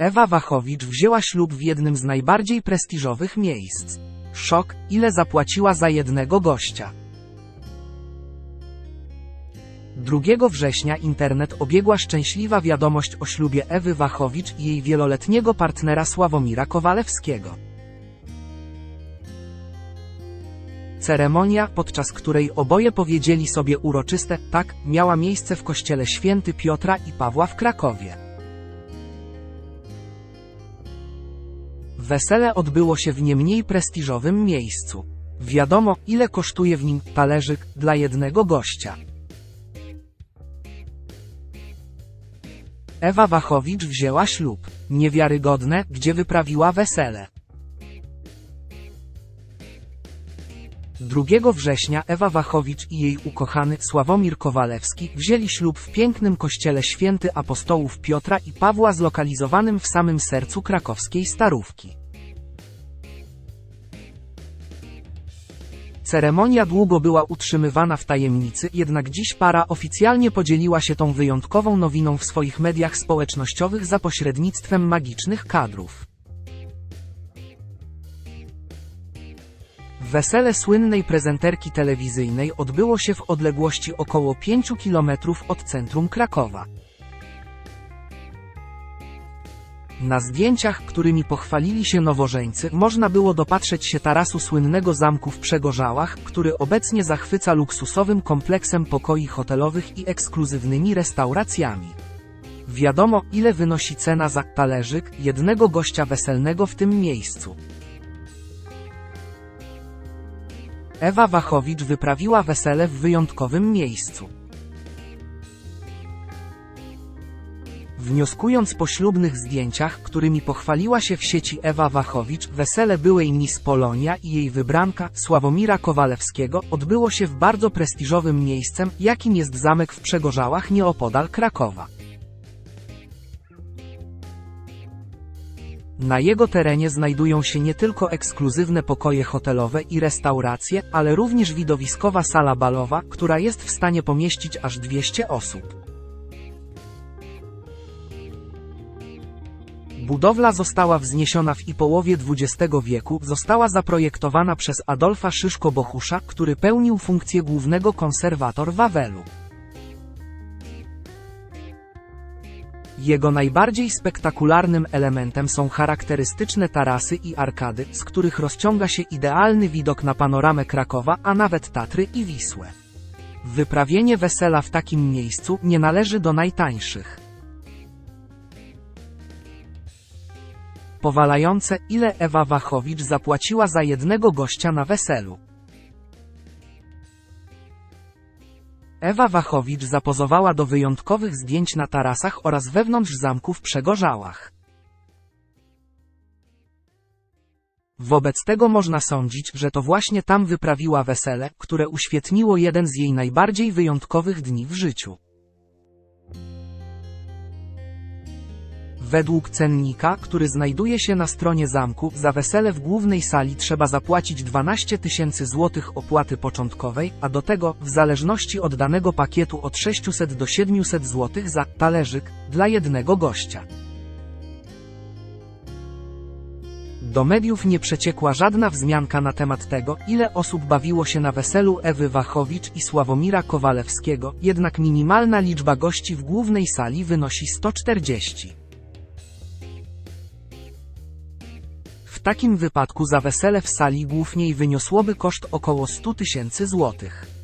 Ewa Wachowicz wzięła ślub w jednym z najbardziej prestiżowych miejsc. Szok, ile zapłaciła za jednego gościa. 2 września internet obiegła szczęśliwa wiadomość o ślubie Ewy Wachowicz i jej wieloletniego partnera Sławomira Kowalewskiego. Ceremonia, podczas której oboje powiedzieli sobie uroczyste tak, miała miejsce w kościele święty Piotra i Pawła w Krakowie. Wesele odbyło się w nie mniej prestiżowym miejscu. Wiadomo, ile kosztuje w nim talerzyk dla jednego gościa. Ewa Wachowicz wzięła ślub. Niewiarygodne, gdzie wyprawiła wesele. 2 września Ewa Wachowicz i jej ukochany Sławomir Kowalewski wzięli ślub w pięknym kościele święty apostołów Piotra i Pawła zlokalizowanym w samym sercu krakowskiej Starówki. Ceremonia długo była utrzymywana w tajemnicy, jednak dziś para oficjalnie podzieliła się tą wyjątkową nowiną w swoich mediach społecznościowych za pośrednictwem magicznych kadrów. Wesele słynnej prezenterki telewizyjnej odbyło się w odległości około 5 km od centrum Krakowa. Na zdjęciach, którymi pochwalili się nowożeńcy, można było dopatrzeć się tarasu słynnego zamku w Przegorzałach, który obecnie zachwyca luksusowym kompleksem pokoi hotelowych i ekskluzywnymi restauracjami. Wiadomo, ile wynosi cena za talerzyk jednego gościa weselnego w tym miejscu. Ewa Wachowicz wyprawiła wesele w wyjątkowym miejscu. Wnioskując po ślubnych zdjęciach, którymi pochwaliła się w sieci Ewa Wachowicz, wesele byłej Miss Polonia i jej wybranka, Sławomira Kowalewskiego, odbyło się w bardzo prestiżowym miejscem, jakim jest zamek w Przegorzałach nieopodal Krakowa. Na jego terenie znajdują się nie tylko ekskluzywne pokoje hotelowe i restauracje, ale również widowiskowa sala balowa, która jest w stanie pomieścić aż 200 osób. Budowla została wzniesiona w i połowie XX wieku, została zaprojektowana przez Adolfa Szyszko-Bohusza, który pełnił funkcję głównego konserwator Wawelu. Jego najbardziej spektakularnym elementem są charakterystyczne tarasy i arkady, z których rozciąga się idealny widok na panoramę Krakowa, a nawet Tatry i Wisłę. Wyprawienie wesela w takim miejscu nie należy do najtańszych. Powalające, ile Ewa Wachowicz zapłaciła za jednego gościa na weselu. Ewa Wachowicz zapozowała do wyjątkowych zdjęć na tarasach oraz wewnątrz zamku w Przegorzałach. Wobec tego można sądzić, że to właśnie tam wyprawiła wesele, które uświetniło jeden z jej najbardziej wyjątkowych dni w życiu. Według cennika, który znajduje się na stronie zamku, za wesele w głównej sali trzeba zapłacić 12 tysięcy złotych opłaty początkowej, a do tego, w zależności od danego pakietu od 600 do 700 złotych za talerzyk dla jednego gościa. Do mediów nie przeciekła żadna wzmianka na temat tego, ile osób bawiło się na weselu Ewy Wachowicz i Sławomira Kowalewskiego, jednak minimalna liczba gości w głównej sali wynosi 140. takim wypadku za wesele w sali głównej wyniosłoby koszt około 100 tysięcy złotych.